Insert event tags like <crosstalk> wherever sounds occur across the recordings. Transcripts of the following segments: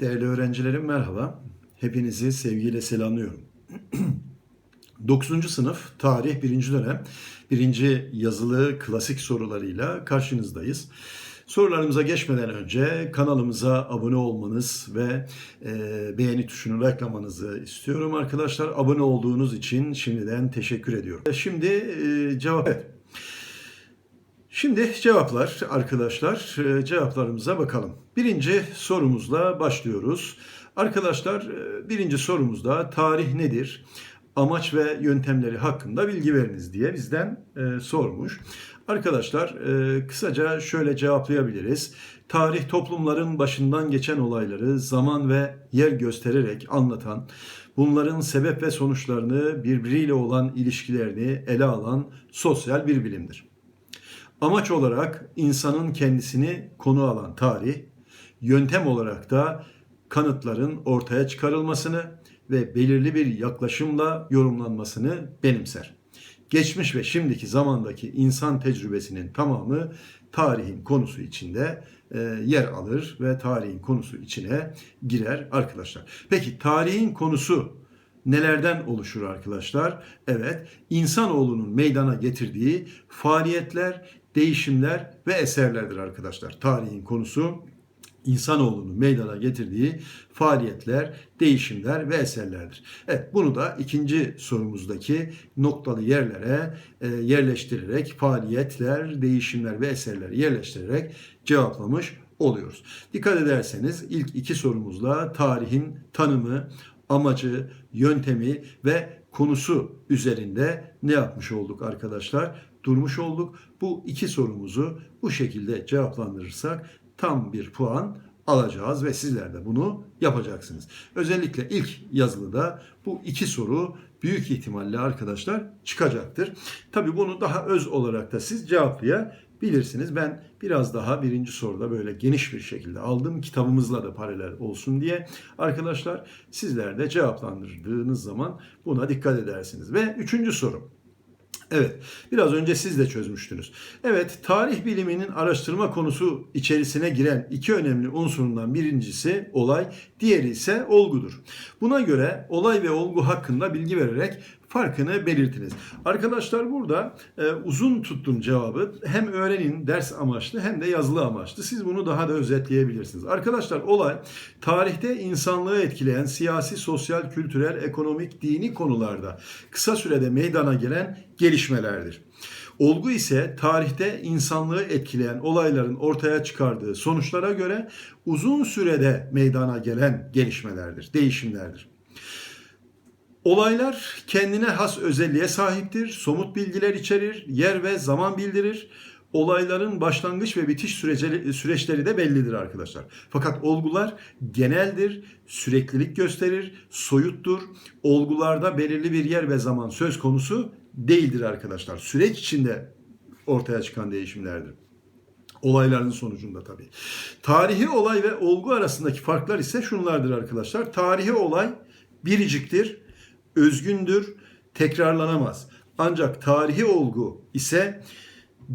Değerli öğrencilerim merhaba. Hepinizi sevgiyle selamlıyorum. <clears throat> 9. sınıf tarih 1. dönem 1. yazılı klasik sorularıyla karşınızdayız. Sorularımıza geçmeden önce kanalımıza abone olmanız ve e, beğeni tuşunu reklamanızı istiyorum arkadaşlar. Abone olduğunuz için şimdiden teşekkür ediyorum. Şimdi e, cevap evet. Şimdi cevaplar arkadaşlar e, cevaplarımıza bakalım. Birinci sorumuzla başlıyoruz. Arkadaşlar e, birinci sorumuzda tarih nedir? Amaç ve yöntemleri hakkında bilgi veriniz diye bizden e, sormuş. Arkadaşlar e, kısaca şöyle cevaplayabiliriz. Tarih toplumların başından geçen olayları zaman ve yer göstererek anlatan, bunların sebep ve sonuçlarını birbiriyle olan ilişkilerini ele alan sosyal bir bilimdir. Amaç olarak insanın kendisini konu alan tarih, yöntem olarak da kanıtların ortaya çıkarılmasını ve belirli bir yaklaşımla yorumlanmasını benimser. Geçmiş ve şimdiki zamandaki insan tecrübesinin tamamı tarihin konusu içinde e, yer alır ve tarihin konusu içine girer arkadaşlar. Peki tarihin konusu nelerden oluşur arkadaşlar? Evet, insanoğlunun meydana getirdiği faaliyetler, değişimler ve eserlerdir arkadaşlar. Tarihin konusu insanoğlunun meydana getirdiği faaliyetler, değişimler ve eserlerdir. Evet bunu da ikinci sorumuzdaki noktalı yerlere e, yerleştirerek faaliyetler, değişimler ve eserleri yerleştirerek cevaplamış oluyoruz. Dikkat ederseniz ilk iki sorumuzla tarihin tanımı, amacı, yöntemi ve konusu üzerinde ne yapmış olduk arkadaşlar? Durmuş olduk. Bu iki sorumuzu bu şekilde cevaplandırırsak tam bir puan alacağız ve sizler de bunu yapacaksınız. Özellikle ilk yazılıda bu iki soru büyük ihtimalle arkadaşlar çıkacaktır. Tabii bunu daha öz olarak da siz cevaplayabilirsiniz. Ben biraz daha birinci soruda böyle geniş bir şekilde aldım. Kitabımızla da paralel olsun diye. Arkadaşlar sizler de cevaplandırdığınız zaman buna dikkat edersiniz. Ve üçüncü soru. Evet, biraz önce siz de çözmüştünüz. Evet, tarih biliminin araştırma konusu içerisine giren iki önemli unsurundan birincisi olay, diğeri ise olgudur. Buna göre olay ve olgu hakkında bilgi vererek farkını belirtiniz. Arkadaşlar burada e, uzun tuttum cevabı. Hem öğrenin ders amaçlı hem de yazılı amaçlı. Siz bunu daha da özetleyebilirsiniz. Arkadaşlar olay tarihte insanlığı etkileyen siyasi, sosyal, kültürel, ekonomik, dini konularda kısa sürede meydana gelen gelişmelerdir. Olgu ise tarihte insanlığı etkileyen olayların ortaya çıkardığı sonuçlara göre uzun sürede meydana gelen gelişmelerdir, değişimlerdir. Olaylar kendine has özelliğe sahiptir, somut bilgiler içerir, yer ve zaman bildirir. Olayların başlangıç ve bitiş süreçleri de bellidir arkadaşlar. Fakat olgular geneldir, süreklilik gösterir, soyuttur. Olgularda belirli bir yer ve zaman söz konusu değildir arkadaşlar. Süreç içinde ortaya çıkan değişimlerdir. Olayların sonucunda tabii. Tarihi olay ve olgu arasındaki farklar ise şunlardır arkadaşlar. Tarihi olay biriciktir, özgündür, tekrarlanamaz. Ancak tarihi olgu ise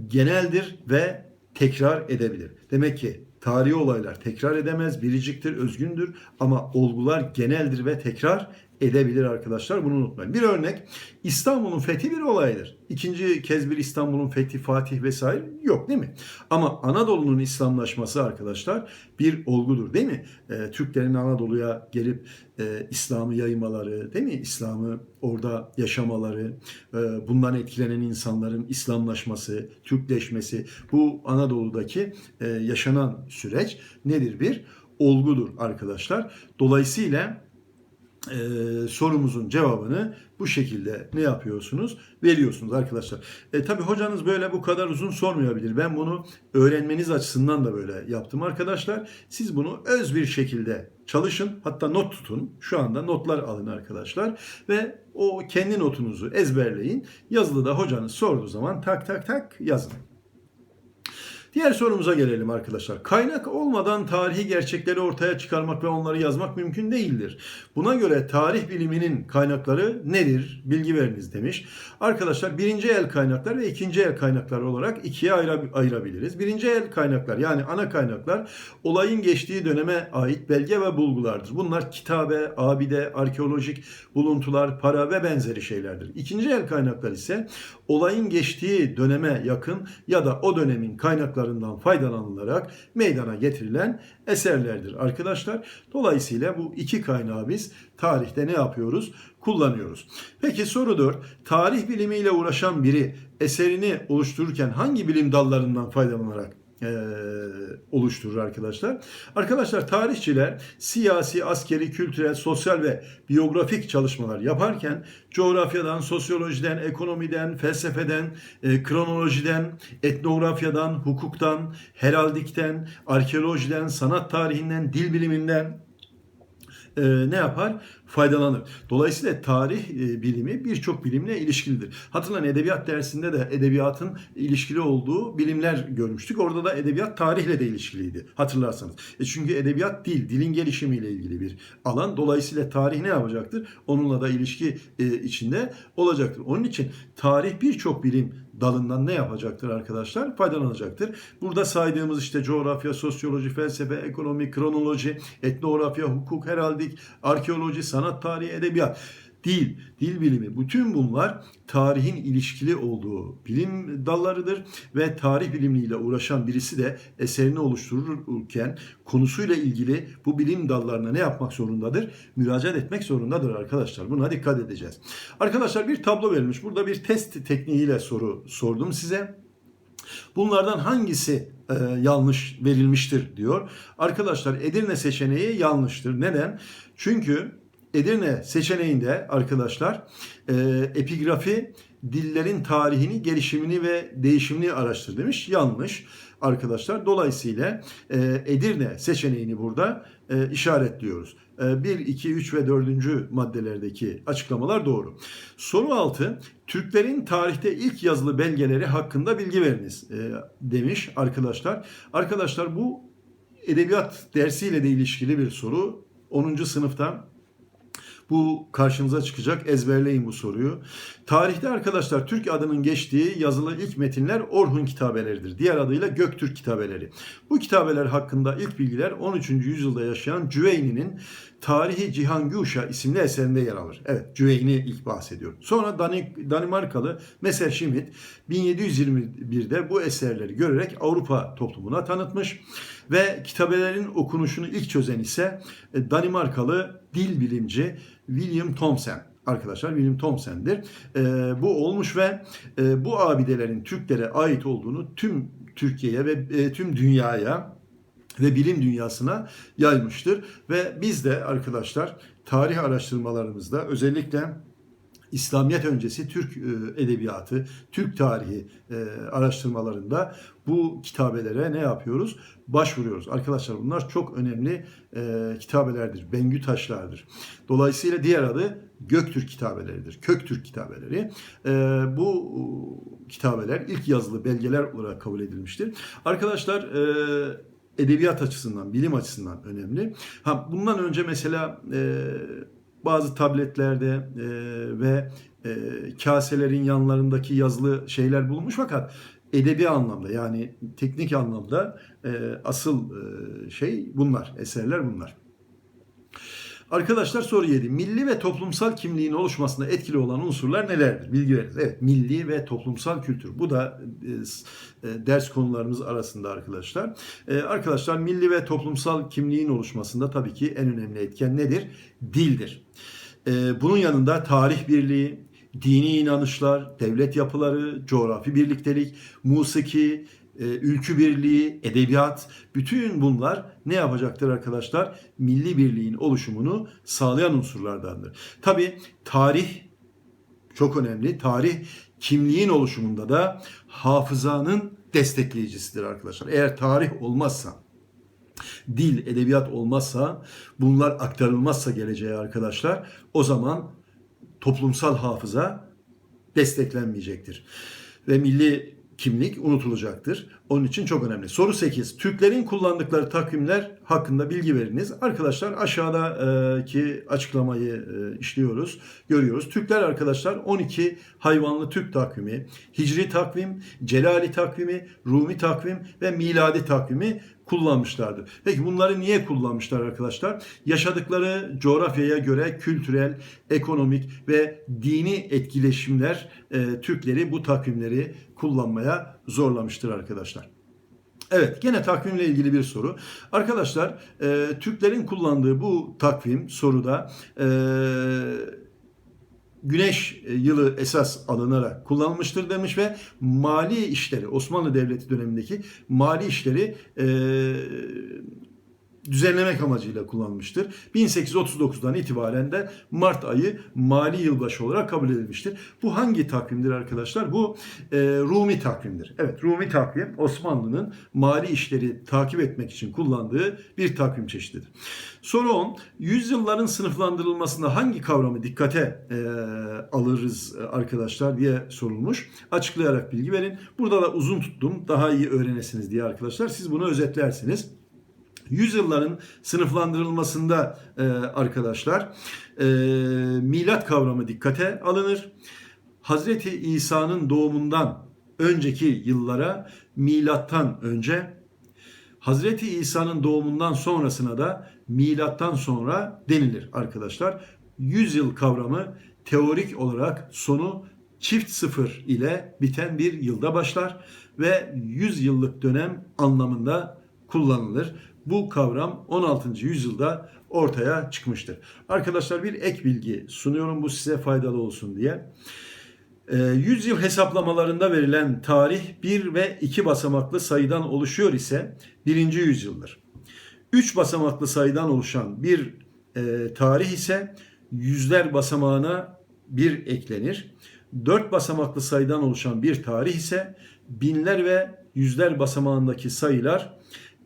geneldir ve tekrar edebilir. Demek ki tarihi olaylar tekrar edemez, biriciktir, özgündür ama olgular geneldir ve tekrar edebilir arkadaşlar. Bunu unutmayın. Bir örnek İstanbul'un fethi bir olaydır. İkinci kez bir İstanbul'un fethi, Fatih vesaire yok değil mi? Ama Anadolu'nun İslamlaşması arkadaşlar bir olgudur değil mi? E, Türklerin Anadolu'ya gelip e, İslam'ı yaymaları değil mi? İslam'ı orada yaşamaları, e, bundan etkilenen insanların İslamlaşması, Türkleşmesi bu Anadolu'daki e, yaşanan süreç nedir? Bir olgudur arkadaşlar. Dolayısıyla e, sorumuzun cevabını bu şekilde ne yapıyorsunuz? Veriyorsunuz arkadaşlar. E, tabii hocanız böyle bu kadar uzun sormayabilir. Ben bunu öğrenmeniz açısından da böyle yaptım arkadaşlar. Siz bunu öz bir şekilde çalışın. Hatta not tutun. Şu anda notlar alın arkadaşlar. Ve o kendi notunuzu ezberleyin. Yazılıda hocanız sorduğu zaman tak tak tak yazın. Diğer sorumuza gelelim arkadaşlar. Kaynak olmadan tarihi gerçekleri ortaya çıkarmak ve onları yazmak mümkün değildir. Buna göre tarih biliminin kaynakları nedir? Bilgi veriniz demiş. Arkadaşlar birinci el kaynaklar ve ikinci el kaynaklar olarak ikiye ayıra- ayırabiliriz. Birinci el kaynaklar yani ana kaynaklar olayın geçtiği döneme ait belge ve bulgulardır. Bunlar kitabe, abide, arkeolojik buluntular, para ve benzeri şeylerdir. İkinci el kaynaklar ise olayın geçtiği döneme yakın ya da o dönemin kaynaklarından faydalanılarak meydana getirilen eserlerdir arkadaşlar. Dolayısıyla bu iki kaynağı biz tarihte ne yapıyoruz? Kullanıyoruz. Peki soru 4. Tarih bilimiyle uğraşan biri eserini oluştururken hangi bilim dallarından faydalanarak eee, oluşturur arkadaşlar. Arkadaşlar tarihçiler siyasi, askeri, kültürel, sosyal ve biyografik çalışmalar yaparken coğrafyadan, sosyolojiden, ekonomiden, felsefeden, e, kronolojiden, etnografyadan, hukuktan, heraldikten, arkeolojiden, sanat tarihinden, dil biliminden e, ne yapar? Faydalanır. Dolayısıyla tarih e, bilimi birçok bilimle ilişkilidir. Hatırlayın edebiyat dersinde de edebiyatın ilişkili olduğu bilimler görmüştük. Orada da edebiyat tarihle de ilişkiliydi. Hatırlarsanız. E çünkü edebiyat dil, dilin gelişimiyle ilgili bir alan. Dolayısıyla tarih ne yapacaktır? Onunla da ilişki e, içinde olacaktır. Onun için tarih birçok bilim dalından ne yapacaktır arkadaşlar? Faydalanacaktır. Burada saydığımız işte coğrafya, sosyoloji, felsefe, ekonomi, kronoloji, etnografya, hukuk, heraldik, arkeoloji, sanat tarihi, edebiyat, dil, dil bilimi bütün bunlar tarihin ilişkili olduğu bilim dallarıdır ve tarih bilimiyle uğraşan birisi de eserini oluştururken konusuyla ilgili bu bilim dallarına ne yapmak zorundadır? Müracaat etmek zorundadır arkadaşlar. Buna dikkat edeceğiz. Arkadaşlar bir tablo verilmiş. Burada bir test tekniğiyle soru sordum size. Bunlardan hangisi e, yanlış verilmiştir diyor. Arkadaşlar Edirne seçeneği yanlıştır. Neden? Çünkü Edirne seçeneğinde arkadaşlar e, epigrafi dillerin tarihini, gelişimini ve değişimini araştır demiş. Yanlış arkadaşlar. Dolayısıyla e, Edirne seçeneğini burada e, işaretliyoruz. E, 1, 2, 3 ve 4. maddelerdeki açıklamalar doğru. Soru 6. Türklerin tarihte ilk yazılı belgeleri hakkında bilgi veriniz e, demiş arkadaşlar. Arkadaşlar bu edebiyat dersiyle de ilişkili bir soru. 10. sınıfta bu karşınıza çıkacak. Ezberleyin bu soruyu. Tarihte arkadaşlar Türk adının geçtiği yazılı ilk metinler Orhun kitabeleridir. Diğer adıyla Göktürk kitabeleri. Bu kitabeler hakkında ilk bilgiler 13. yüzyılda yaşayan Cüveyni'nin Tarihi Cihanguşa isimli eserinde yer alır. Evet Cüveyni ilk bahsediyor. Sonra Dani- Danimarkalı Messerschmitt 1721'de bu eserleri görerek Avrupa toplumuna tanıtmış ve kitabelerin okunuşunu ilk çözen ise e, Danimarkalı dil bilimci William Thomson arkadaşlar William Thomson'dir. E, bu olmuş ve e, bu abidelerin Türklere ait olduğunu tüm Türkiye'ye ve e, tüm dünyaya ve bilim dünyasına yaymıştır. Ve biz de arkadaşlar tarih araştırmalarımızda özellikle İslamiyet öncesi Türk e, edebiyatı, Türk tarihi e, araştırmalarında bu kitabelere ne yapıyoruz? Başvuruyoruz. Arkadaşlar bunlar çok önemli e, kitabelerdir. Bengü taşlardır. Dolayısıyla diğer adı Göktürk kitabeleridir. Köktürk kitabeleri. Bu kitabeler ilk yazılı belgeler olarak kabul edilmiştir. Arkadaşlar edebiyat açısından, bilim açısından önemli. Ha bundan önce mesela e, bazı tabletlerde e, ve e, kaselerin yanlarındaki yazılı şeyler bulunmuş fakat edebi anlamda yani teknik anlamda e, asıl e, şey bunlar, eserler bunlar. Arkadaşlar soru 7. Milli ve toplumsal kimliğin oluşmasında etkili olan unsurlar nelerdir? Bilgi veriniz. Evet, milli ve toplumsal kültür. Bu da e, e, ders konularımız arasında arkadaşlar. E, arkadaşlar milli ve toplumsal kimliğin oluşmasında tabii ki en önemli etken nedir? Dildir. E, bunun yanında tarih birliği, dini inanışlar, devlet yapıları, coğrafi birliktelik, musiki, e, ülkü birliği, edebiyat, bütün bunlar ne yapacaktır arkadaşlar? Milli birliğin oluşumunu sağlayan unsurlardandır. Tabi tarih çok önemli. Tarih kimliğin oluşumunda da hafızanın destekleyicisidir arkadaşlar. Eğer tarih olmazsa, dil, edebiyat olmazsa, bunlar aktarılmazsa geleceğe arkadaşlar, o zaman toplumsal hafıza desteklenmeyecektir. Ve milli kimlik unutulacaktır. Onun için çok önemli. Soru 8. Türklerin kullandıkları takvimler hakkında bilgi veriniz. Arkadaşlar aşağıdaki açıklamayı e, işliyoruz, görüyoruz. Türkler arkadaşlar 12 hayvanlı Türk takvimi, Hicri takvim, Celali takvimi, Rumi takvim ve miladi takvimi kullanmışlardır. Peki bunları niye kullanmışlar arkadaşlar? Yaşadıkları coğrafyaya göre kültürel, ekonomik ve dini etkileşimler e, Türkleri bu takvimleri kullanmaya zorlamıştır arkadaşlar. Evet, gene takvimle ilgili bir soru. Arkadaşlar, e, Türklerin kullandığı bu takvim soruda e, güneş yılı esas alınarak kullanılmıştır demiş ve mali işleri Osmanlı Devleti dönemindeki mali işleri e, düzenlemek amacıyla kullanılmıştır. 1839'dan itibaren de Mart ayı mali yılbaşı olarak kabul edilmiştir. Bu hangi takvimdir arkadaşlar? Bu e, Rumi takvimdir. Evet Rumi takvim Osmanlı'nın mali işleri takip etmek için kullandığı bir takvim çeşididir. Soru 10. Yüzyılların sınıflandırılmasında hangi kavramı dikkate e, alırız arkadaşlar diye sorulmuş. Açıklayarak bilgi verin. Burada da uzun tuttum. Daha iyi öğrenesiniz diye arkadaşlar. Siz bunu özetlersiniz. Yüzyılların sınıflandırılmasında e, arkadaşlar e, milat kavramı dikkate alınır. Hazreti İsa'nın doğumundan önceki yıllara milattan önce, Hazreti İsa'nın doğumundan sonrasına da milattan sonra denilir arkadaşlar. Yüzyıl kavramı teorik olarak sonu çift sıfır ile biten bir yılda başlar ve 100 yıllık dönem anlamında kullanılır. Bu kavram 16. yüzyılda ortaya çıkmıştır. Arkadaşlar bir ek bilgi sunuyorum bu size faydalı olsun diye. 100 yıl hesaplamalarında verilen tarih 1 ve 2 basamaklı sayıdan oluşuyor ise 1. yüzyıldır. 3 basamaklı sayıdan oluşan bir e, tarih ise yüzler basamağına 1 eklenir. 4 basamaklı sayıdan oluşan bir tarih ise binler ve yüzler basamağındaki sayılar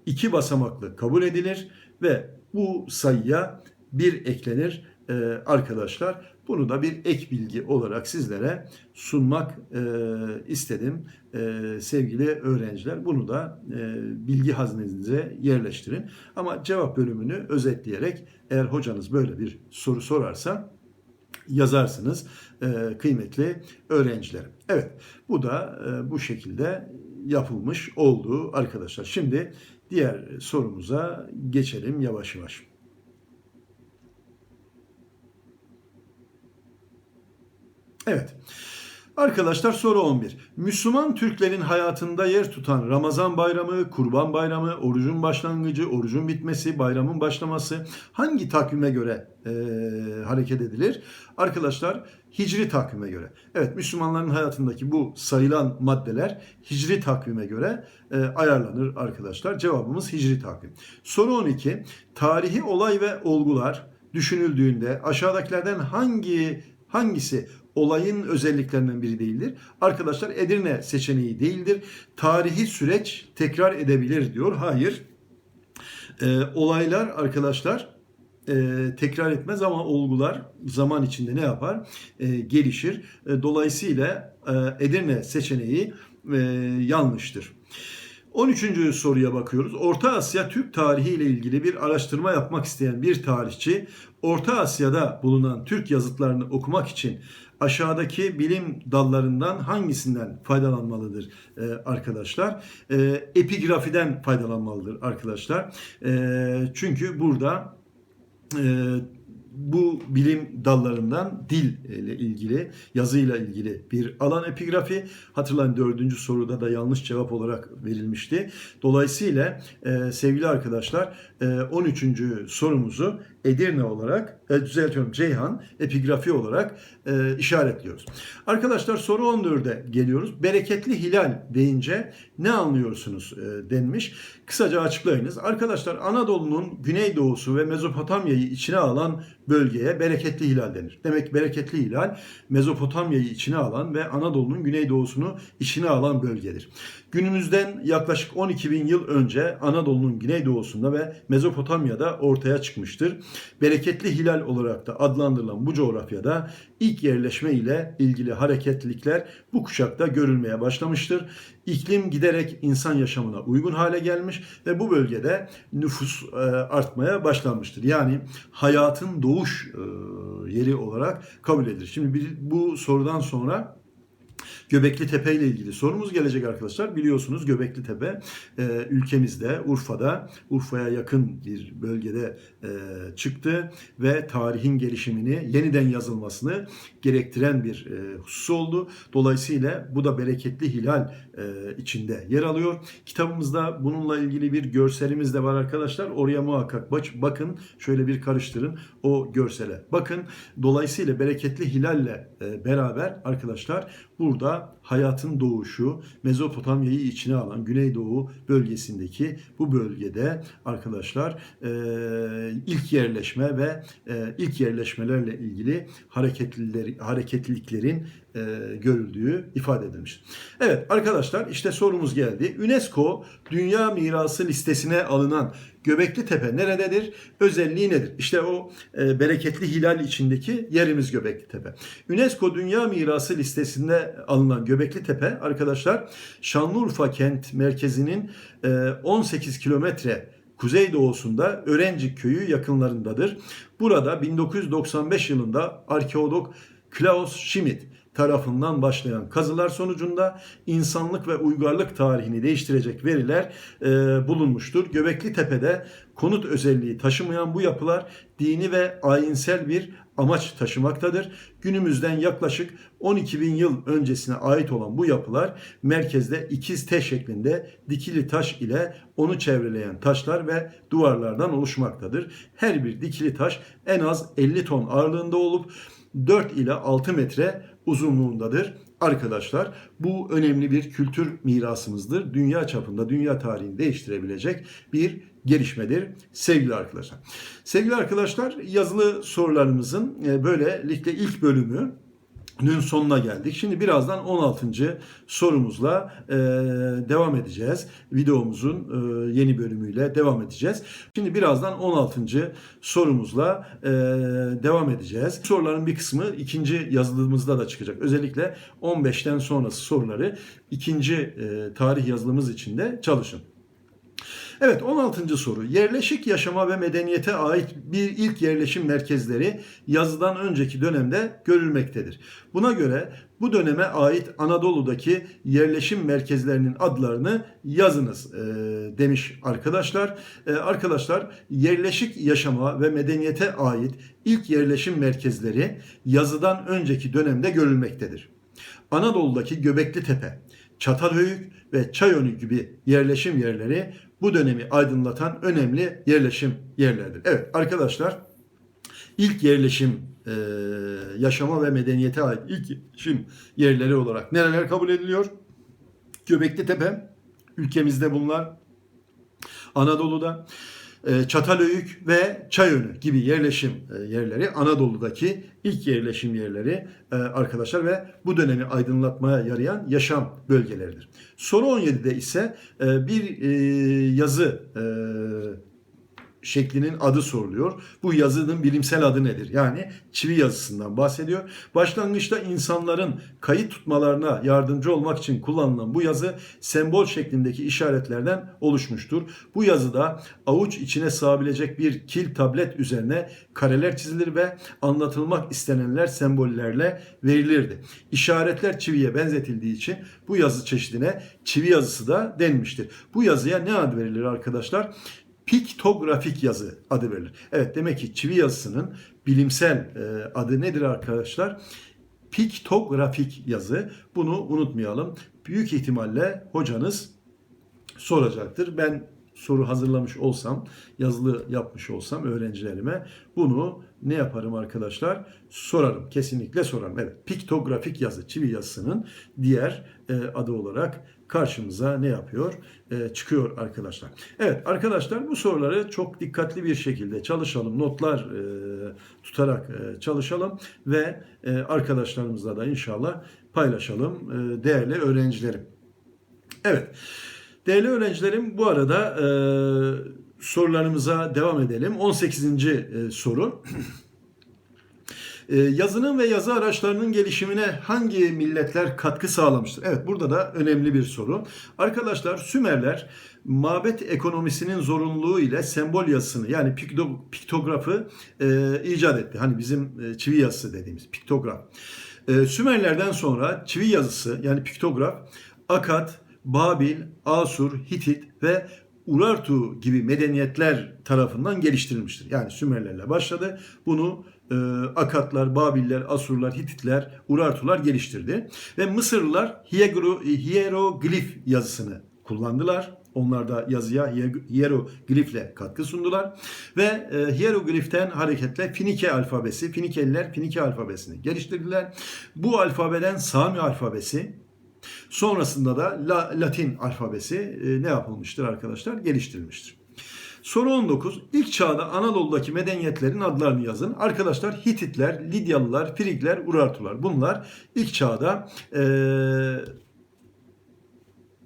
iki basamaklı kabul edilir ve bu sayıya bir eklenir e, arkadaşlar. Bunu da bir ek bilgi olarak sizlere sunmak e, istedim e, sevgili öğrenciler. Bunu da e, bilgi hazinenize yerleştirin. Ama cevap bölümünü özetleyerek eğer hocanız böyle bir soru sorarsa yazarsınız e, kıymetli öğrencilerim. Evet bu da e, bu şekilde yapılmış oldu arkadaşlar. Şimdi diğer sorumuza geçelim yavaş yavaş. Evet. Arkadaşlar soru 11. Müslüman Türklerin hayatında yer tutan Ramazan bayramı, Kurban bayramı, orucun başlangıcı, orucun bitmesi, bayramın başlaması hangi takvime göre e, hareket edilir? Arkadaşlar Hicri takvime göre. Evet Müslümanların hayatındaki bu sayılan maddeler Hicri takvime göre e, ayarlanır arkadaşlar. Cevabımız Hicri takvim. Soru 12. Tarihi olay ve olgular düşünüldüğünde aşağıdakilerden hangi hangisi olayın özelliklerinden biri değildir. Arkadaşlar Edirne seçeneği değildir. Tarihi süreç tekrar edebilir diyor. Hayır. E, olaylar arkadaşlar e, tekrar etmez ama olgular zaman içinde ne yapar? E, gelişir. E, dolayısıyla e, Edirne seçeneği e, yanlıştır. 13. soruya bakıyoruz. Orta Asya Türk tarihi ile ilgili bir araştırma yapmak isteyen bir tarihçi Orta Asya'da bulunan Türk yazıtlarını okumak için aşağıdaki bilim dallarından hangisinden faydalanmalıdır e, arkadaşlar? E, epigrafiden faydalanmalıdır arkadaşlar. E, çünkü burada e, bu bilim dallarından dil ile ilgili, yazıyla ilgili bir alan epigrafi. Hatırlayın dördüncü soruda da yanlış cevap olarak verilmişti. Dolayısıyla e, sevgili arkadaşlar e, 13. sorumuzu Edirne olarak, e, düzeltiyorum Ceyhan epigrafi olarak e, işaretliyoruz. Arkadaşlar soru 14'e geliyoruz. Bereketli hilal deyince ne anlıyorsunuz e, denmiş. Kısaca açıklayınız. Arkadaşlar Anadolu'nun güneydoğusu ve Mezopotamya'yı içine alan bölgeye bereketli hilal denir. Demek bereketli hilal Mezopotamya'yı içine alan ve Anadolu'nun güneydoğusunu içine alan bölgedir. Günümüzden yaklaşık 12 bin yıl önce Anadolu'nun güneydoğusunda ve Mezopotamya'da ortaya çıkmıştır. Bereketli hilal olarak da adlandırılan bu coğrafyada ilk yerleşme ile ilgili hareketlilikler bu kuşakta görülmeye başlamıştır. İklim giderek insan yaşamına uygun hale gelmiş ve bu bölgede nüfus e, artmaya başlanmıştır. Yani hayatın doğuş e, yeri olarak kabul edilir. Şimdi bu sorudan sonra Göbekli Tepe ile ilgili sorumuz gelecek arkadaşlar. Biliyorsunuz Göbekli Tepe e, ülkemizde Urfa'da Urfa'ya yakın bir bölgede e, çıktı ve tarihin gelişimini yeniden yazılmasını gerektiren bir e, husus oldu. Dolayısıyla bu da bereketli hilal e, içinde yer alıyor. Kitabımızda bununla ilgili bir görselimiz de var arkadaşlar. Oraya muhakkak bak, bakın şöyle bir karıştırın o görsele. Bakın dolayısıyla bereketli hilalle e, beraber arkadaşlar burada Sonra hayatın doğuşu Mezopotamya'yı içine alan Güneydoğu bölgesindeki bu bölgede arkadaşlar e, ilk yerleşme ve e, ilk yerleşmelerle ilgili hareketliler, hareketliliklerin e, görüldüğü ifade edilmiş. Evet arkadaşlar işte sorumuz geldi. UNESCO Dünya Mirası listesine alınan Göbekli Tepe nerededir? Özelliği nedir? İşte o e, bereketli hilal içindeki yerimiz Göbekli Tepe. UNESCO Dünya Mirası listesinde alınan Göbekli Tepe arkadaşlar Şanlıurfa kent merkezinin e, 18 kilometre kuzeydoğusunda Örencik köyü yakınlarındadır. Burada 1995 yılında arkeolog Klaus Schmidt tarafından başlayan kazılar sonucunda insanlık ve uygarlık tarihini değiştirecek veriler e, bulunmuştur. Göbekli Tepe'de konut özelliği taşımayan bu yapılar dini ve ayinsel bir amaç taşımaktadır. Günümüzden yaklaşık 12 bin yıl öncesine ait olan bu yapılar merkezde ikiz T şeklinde dikili taş ile onu çevreleyen taşlar ve duvarlardan oluşmaktadır. Her bir dikili taş en az 50 ton ağırlığında olup 4 ile 6 metre uzunluğundadır. Arkadaşlar bu önemli bir kültür mirasımızdır. Dünya çapında dünya tarihini değiştirebilecek bir gelişmedir sevgili arkadaşlar. Sevgili arkadaşlar yazılı sorularımızın e, böylelikle ilk bölümü Nün sonuna geldik. Şimdi birazdan 16. sorumuzla e, devam edeceğiz. Videomuzun e, yeni bölümüyle devam edeceğiz. Şimdi birazdan 16. sorumuzla e, devam edeceğiz. Soruların bir kısmı ikinci yazılımızda da çıkacak. Özellikle 15'ten sonrası soruları ikinci e, tarih yazılımız için de çalışın. Evet 16. soru. Yerleşik yaşama ve medeniyete ait bir ilk yerleşim merkezleri yazıdan önceki dönemde görülmektedir. Buna göre bu döneme ait Anadolu'daki yerleşim merkezlerinin adlarını yazınız e, demiş arkadaşlar. E, arkadaşlar yerleşik yaşama ve medeniyete ait ilk yerleşim merkezleri yazıdan önceki dönemde görülmektedir. Anadolu'daki Göbekli Tepe, Çatalhöyük ve Çayönü gibi yerleşim yerleri bu dönemi aydınlatan önemli yerleşim yerlerdir. Evet arkadaşlar ilk yerleşim e, yaşama ve medeniyete ait ilk yerleşim yerleri olarak nereler kabul ediliyor? Göbekli Tepe ülkemizde bunlar. Anadolu'da Çatalhöyük ve Çayönü gibi yerleşim e, yerleri Anadolu'daki ilk yerleşim yerleri e, arkadaşlar ve bu dönemi aydınlatmaya yarayan yaşam bölgeleridir. Soru 17'de ise bir yazı şeklinin adı soruluyor. Bu yazının bilimsel adı nedir? Yani çivi yazısından bahsediyor. Başlangıçta insanların kayıt tutmalarına yardımcı olmak için kullanılan bu yazı sembol şeklindeki işaretlerden oluşmuştur. Bu yazıda avuç içine sığabilecek bir kil tablet üzerine kareler çizilir ve anlatılmak istenenler sembollerle verilirdi. İşaretler çiviye benzetildiği için bu yazı çeşidine çivi yazısı da denmiştir. Bu yazıya ne ad verilir arkadaşlar? Piktografik yazı adı verilir. Evet demek ki çivi yazısının bilimsel e, adı nedir arkadaşlar? Piktografik yazı. Bunu unutmayalım. Büyük ihtimalle hocanız soracaktır. Ben soru hazırlamış olsam, yazılı yapmış olsam öğrencilerime bunu ne yaparım arkadaşlar? Sorarım. Kesinlikle sorarım. Evet, piktografik yazı, çivi yazısının diğer e, adı olarak karşımıza ne yapıyor? E, çıkıyor arkadaşlar. Evet arkadaşlar bu soruları çok dikkatli bir şekilde çalışalım. Notlar e, tutarak e, çalışalım ve e, arkadaşlarımızla da inşallah paylaşalım e, değerli öğrencilerim. Evet. Değerli öğrencilerim bu arada e, sorularımıza devam edelim. 18. e, soru. E, yazının ve yazı araçlarının gelişimine hangi milletler katkı sağlamıştır? Evet burada da önemli bir soru. Arkadaşlar Sümerler mabet ekonomisinin zorunluluğu ile sembol yazısını yani pikto- piktografı e, icat etti. Hani bizim e, çivi yazısı dediğimiz piktograf. E, Sümerlerden sonra çivi yazısı yani piktograf Akad, Babil, Asur, Hitit ve Urartu gibi medeniyetler tarafından geliştirilmiştir. Yani Sümerlerle başladı. Bunu e, Akatlar, Babiller, Asurlar, Hititler, Urartular geliştirdi. Ve Mısırlılar hiyegro- hieroglif yazısını kullandılar. Onlar da yazıya hieroglifle katkı sundular. Ve e, hierogliften hareketle Finike alfabesi, Finikeliler Finike alfabesini geliştirdiler. Bu alfabeden Sami alfabesi, Sonrasında da La- Latin alfabesi e, ne yapılmıştır arkadaşlar? Geliştirilmiştir. Soru 19. İlk çağda Anadolu'daki medeniyetlerin adlarını yazın. Arkadaşlar Hititler, Lidyalılar, Frigler, Urartular. Bunlar ilk çağda e,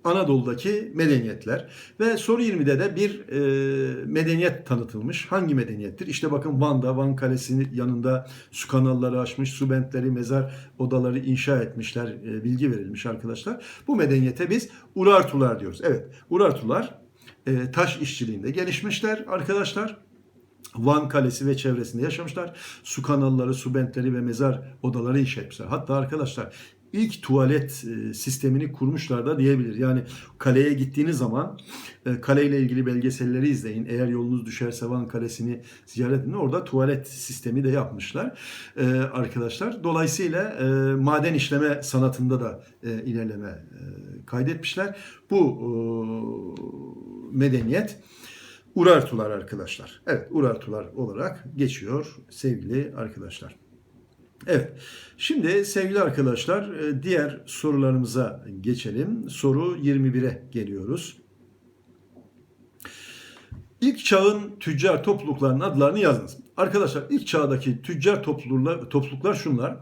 Anadolu'daki medeniyetler. Ve soru 20'de de bir e, medeniyet tanıtılmış. Hangi medeniyettir? İşte bakın Van'da, Van Kalesi'nin yanında su kanalları açmış, su bentleri, mezar odaları inşa etmişler. e, bilgi verilmiş arkadaşlar. Bu medeniyete biz Urartular diyoruz. Evet, Urartular e, taş işçiliğinde gelişmişler arkadaşlar. Van Kalesi ve çevresinde yaşamışlar. Su kanalları, su bentleri ve mezar odaları inşa etmişler. Hatta arkadaşlar ilk tuvalet e, sistemini kurmuşlar da diyebilir. Yani kaleye gittiğiniz zaman e, kaleyle ilgili belgeselleri izleyin. Eğer yolunuz düşerse Van Kalesi'ni ziyaret edin. Orada tuvalet sistemi de yapmışlar e, arkadaşlar. Dolayısıyla e, maden işleme sanatında da e, ilerleme e, kaydetmişler. Bu e, medeniyet Urartular arkadaşlar. Evet Urartular olarak geçiyor sevgili arkadaşlar. Evet. Şimdi sevgili arkadaşlar e, diğer sorularımıza geçelim. Soru 21'e geliyoruz. İlk çağın tüccar topluluklarının adlarını yazınız. Arkadaşlar ilk çağdaki tüccar topluluklar, topluluklar şunlar.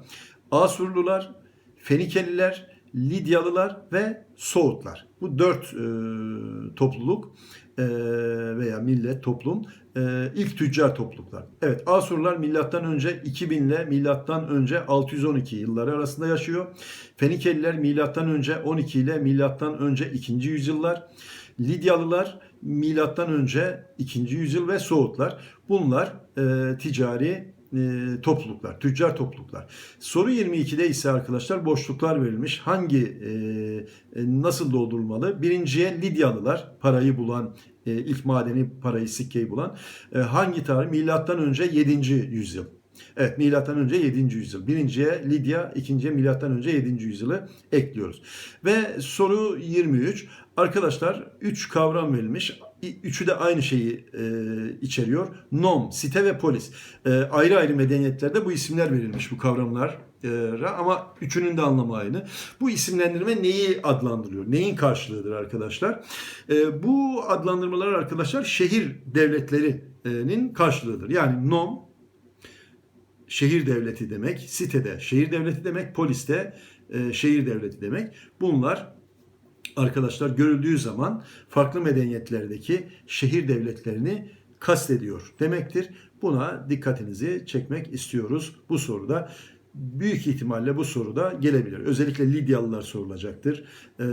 Asurlular, Fenikeliler, Lidyalılar ve Soğutlar. Bu dört e, topluluk e, veya millet, toplum e, ilk tüccar topluluklar. Evet Asurlular milattan önce 2000 ile milattan önce 612 yılları arasında yaşıyor. Fenikeliler milattan önce 12 ile milattan önce 2. yüzyıllar. Lidyalılar milattan önce 2. yüzyıl ve Soğutlar. Bunlar e, ticari e, topluluklar, tüccar topluluklar. Soru 22'de ise arkadaşlar boşluklar verilmiş. Hangi e, e, nasıl doldurulmalı? Birinciye Lidyalılar parayı bulan e, ilk madeni parayı sikkeyi bulan e, hangi tarih? Milattan önce 7. yüzyıl. Evet milattan önce 7. yüzyıl. Birinciye Lidya, ikinciye milattan önce 7. yüzyılı ekliyoruz. Ve soru 23. Arkadaşlar 3 kavram verilmiş. Üçü de aynı şeyi e, içeriyor. Nom, site ve polis. E, ayrı ayrı medeniyetlerde bu isimler verilmiş bu kavramlar ama üçünün de anlamı aynı. Bu isimlendirme neyi adlandırıyor? Neyin karşılığıdır arkadaşlar? E, bu adlandırmalar arkadaşlar şehir devletlerinin karşılığıdır. Yani nom şehir devleti demek, sitede şehir devleti demek, poliste e, şehir devleti demek. Bunlar arkadaşlar görüldüğü zaman farklı medeniyetlerdeki şehir devletlerini kastediyor demektir. Buna dikkatinizi çekmek istiyoruz bu soruda. Büyük ihtimalle bu soruda gelebilir. Özellikle Lidyalılar sorulacaktır. Ee,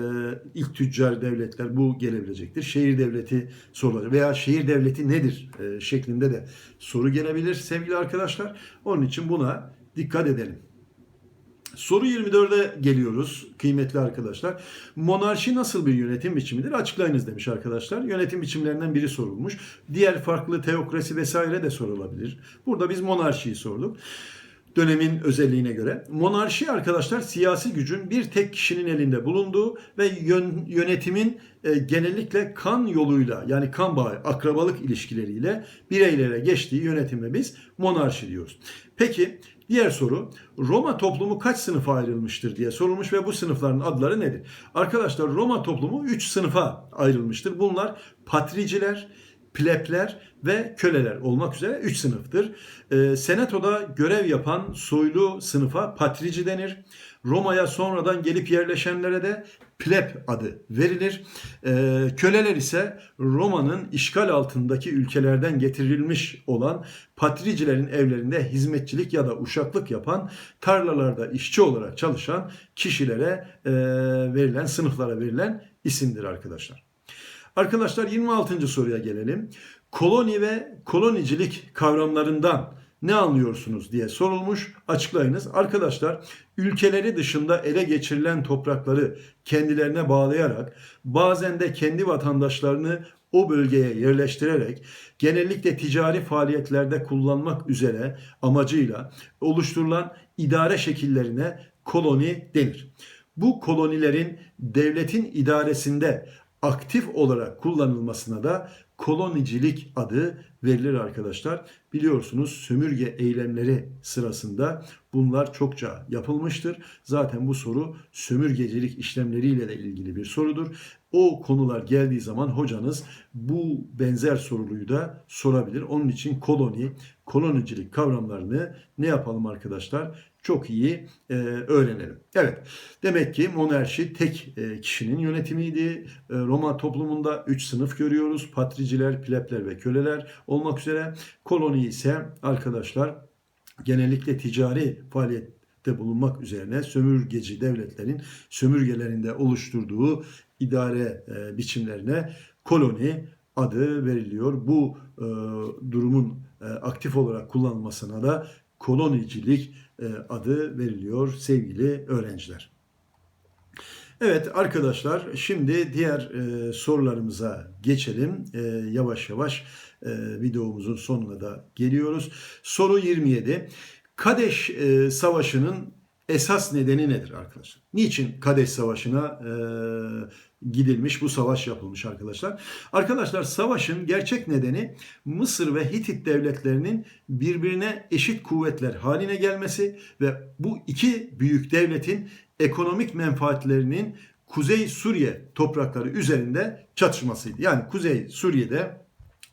ilk tüccar devletler bu gelebilecektir. Şehir devleti sorulacak veya şehir devleti nedir ee, şeklinde de soru gelebilir sevgili arkadaşlar. Onun için buna dikkat edelim. Soru 24'e geliyoruz kıymetli arkadaşlar. Monarşi nasıl bir yönetim biçimidir? Açıklayınız demiş arkadaşlar. Yönetim biçimlerinden biri sorulmuş. Diğer farklı teokrasi vesaire de sorulabilir. Burada biz monarşiyi sorduk dönemin özelliğine göre. Monarşi arkadaşlar siyasi gücün bir tek kişinin elinde bulunduğu ve yönetimin e, genellikle kan yoluyla yani kan bağı, akrabalık ilişkileriyle bireylere geçtiği yönetime biz monarşi diyoruz. Peki diğer soru Roma toplumu kaç sınıfa ayrılmıştır diye sorulmuş ve bu sınıfların adları nedir? Arkadaşlar Roma toplumu 3 sınıfa ayrılmıştır. Bunlar patriciler, plebler ve köleler olmak üzere 3 sınıftır. E, senatoda görev yapan soylu sınıfa patrici denir. Roma'ya sonradan gelip yerleşenlere de pleb adı verilir. Ee, köleler ise Roma'nın işgal altındaki ülkelerden getirilmiş olan patricilerin evlerinde hizmetçilik ya da uşaklık yapan, tarlalarda işçi olarak çalışan kişilere e, verilen, sınıflara verilen isimdir arkadaşlar. Arkadaşlar 26. soruya gelelim. Koloni ve kolonicilik kavramlarından ne anlıyorsunuz diye sorulmuş. Açıklayınız. Arkadaşlar ülkeleri dışında ele geçirilen toprakları kendilerine bağlayarak bazen de kendi vatandaşlarını o bölgeye yerleştirerek genellikle ticari faaliyetlerde kullanmak üzere amacıyla oluşturulan idare şekillerine koloni denir. Bu kolonilerin devletin idaresinde aktif olarak kullanılmasına da kolonicilik adı verilir arkadaşlar. Biliyorsunuz sömürge eylemleri sırasında bunlar çokça yapılmıştır. Zaten bu soru sömürgecilik işlemleriyle de ilgili bir sorudur. O konular geldiği zaman hocanız bu benzer soruyu da sorabilir. Onun için koloni, kolonicilik kavramlarını ne yapalım arkadaşlar? Çok iyi e, öğrenelim. Evet, demek ki monarşi tek e, kişinin yönetimiydi. E, Roma toplumunda üç sınıf görüyoruz. Patriciler, plebler ve köleler olmak üzere. Koloni ise arkadaşlar genellikle ticari faaliyette bulunmak üzerine sömürgeci devletlerin sömürgelerinde oluşturduğu idare e, biçimlerine koloni adı veriliyor. Bu e, durumun e, aktif olarak kullanılmasına da kolonicilik e, adı veriliyor sevgili öğrenciler. Evet arkadaşlar şimdi diğer e, sorularımıza geçelim. E, yavaş yavaş e, videomuzun sonuna da geliyoruz. Soru 27. Kadeş e, Savaşı'nın esas nedeni nedir arkadaşlar? Niçin Kadeş Savaşı'na e, gidilmiş, bu savaş yapılmış arkadaşlar? Arkadaşlar savaşın gerçek nedeni Mısır ve Hitit devletlerinin birbirine eşit kuvvetler haline gelmesi ve bu iki büyük devletin ekonomik menfaatlerinin Kuzey Suriye toprakları üzerinde çatışmasıydı. Yani Kuzey Suriye'de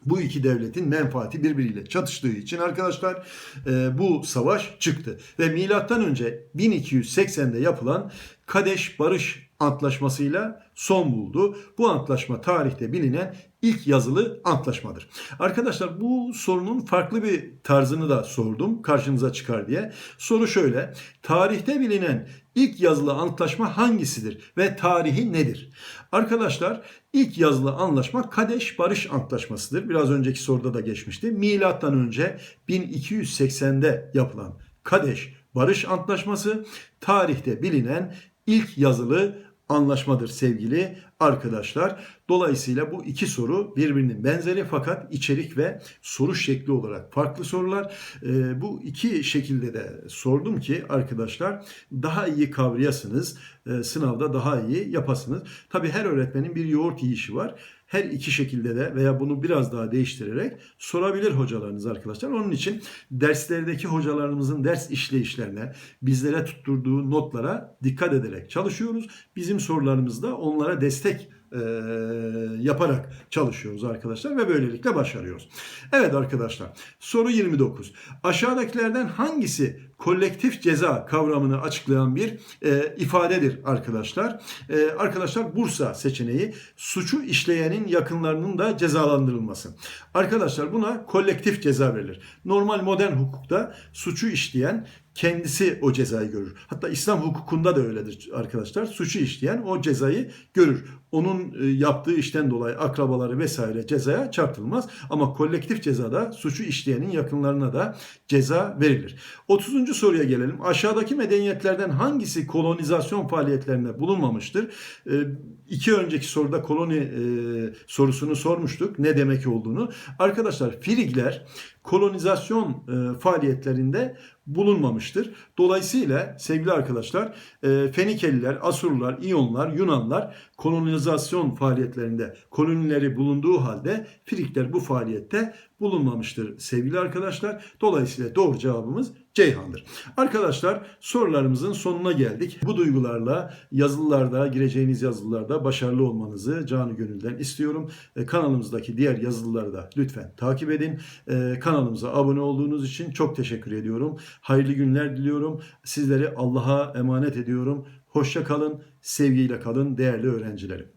bu iki devletin menfaati birbiriyle çatıştığı için arkadaşlar e, bu savaş çıktı. Ve milattan önce 1280'de yapılan Kadeş Barış Antlaşması'yla son buldu. Bu antlaşma tarihte bilinen ilk yazılı antlaşmadır. Arkadaşlar bu sorunun farklı bir tarzını da sordum karşınıza çıkar diye. Soru şöyle. Tarihte bilinen ilk yazılı antlaşma hangisidir ve tarihi nedir? Arkadaşlar ilk yazılı anlaşma Kadeş Barış Antlaşması'dır. Biraz önceki soruda da geçmişti. Milattan önce 1280'de yapılan Kadeş Barış Antlaşması tarihte bilinen ilk yazılı anlaşmadır sevgili arkadaşlar. Dolayısıyla bu iki soru birbirinin benzeri fakat içerik ve soru şekli olarak farklı sorular. Ee, bu iki şekilde de sordum ki arkadaşlar daha iyi kavrayasınız, e, sınavda daha iyi yapasınız. Tabi her öğretmenin bir yoğurt yiyişi var her iki şekilde de veya bunu biraz daha değiştirerek sorabilir hocalarınız arkadaşlar. Onun için derslerdeki hocalarımızın ders işleyişlerine, bizlere tutturduğu notlara dikkat ederek çalışıyoruz. Bizim sorularımızda onlara destek e, yaparak çalışıyoruz arkadaşlar ve böylelikle başarıyoruz. Evet arkadaşlar soru 29. Aşağıdakilerden hangisi kolektif ceza kavramını açıklayan bir e, ifadedir arkadaşlar. E, arkadaşlar Bursa seçeneği suçu işleyenin yakınlarının da cezalandırılması. Arkadaşlar buna kolektif ceza verilir. Normal modern hukukta suçu işleyen kendisi o cezayı görür. Hatta İslam hukukunda da öyledir arkadaşlar. Suçu işleyen o cezayı görür. Onun e, yaptığı işten dolayı akrabaları vesaire cezaya çarptırılmaz. Ama kolektif cezada suçu işleyenin yakınlarına da ceza verilir. 30. soruya gelelim. Aşağıdaki medeniyetlerden hangisi kolonizasyon faaliyetlerine bulunmamıştır? E, iki önceki soruda koloni e, sorusunu sormuştuk. Ne demek olduğunu. Arkadaşlar Frigler kolonizasyon e, faaliyetlerinde bulunmamıştır. Dolayısıyla sevgili arkadaşlar e, Fenikeliler, Asurlular, İyonlar, Yunanlar kolonizasyon faaliyetlerinde kolonileri bulunduğu halde Frikler bu faaliyette bulunmamıştır sevgili arkadaşlar. Dolayısıyla doğru cevabımız Ceyhan'dır. Arkadaşlar sorularımızın sonuna geldik. Bu duygularla yazılılarda, gireceğiniz yazılılarda başarılı olmanızı canı gönülden istiyorum. E, Kanalımızdaki diğer yazılıları da lütfen takip edin. E, Kanalımıza abone olduğunuz için çok teşekkür ediyorum. Hayırlı günler diliyorum. Sizleri Allah'a emanet ediyorum. Hoşça kalın, sevgiyle kalın değerli öğrencilerim.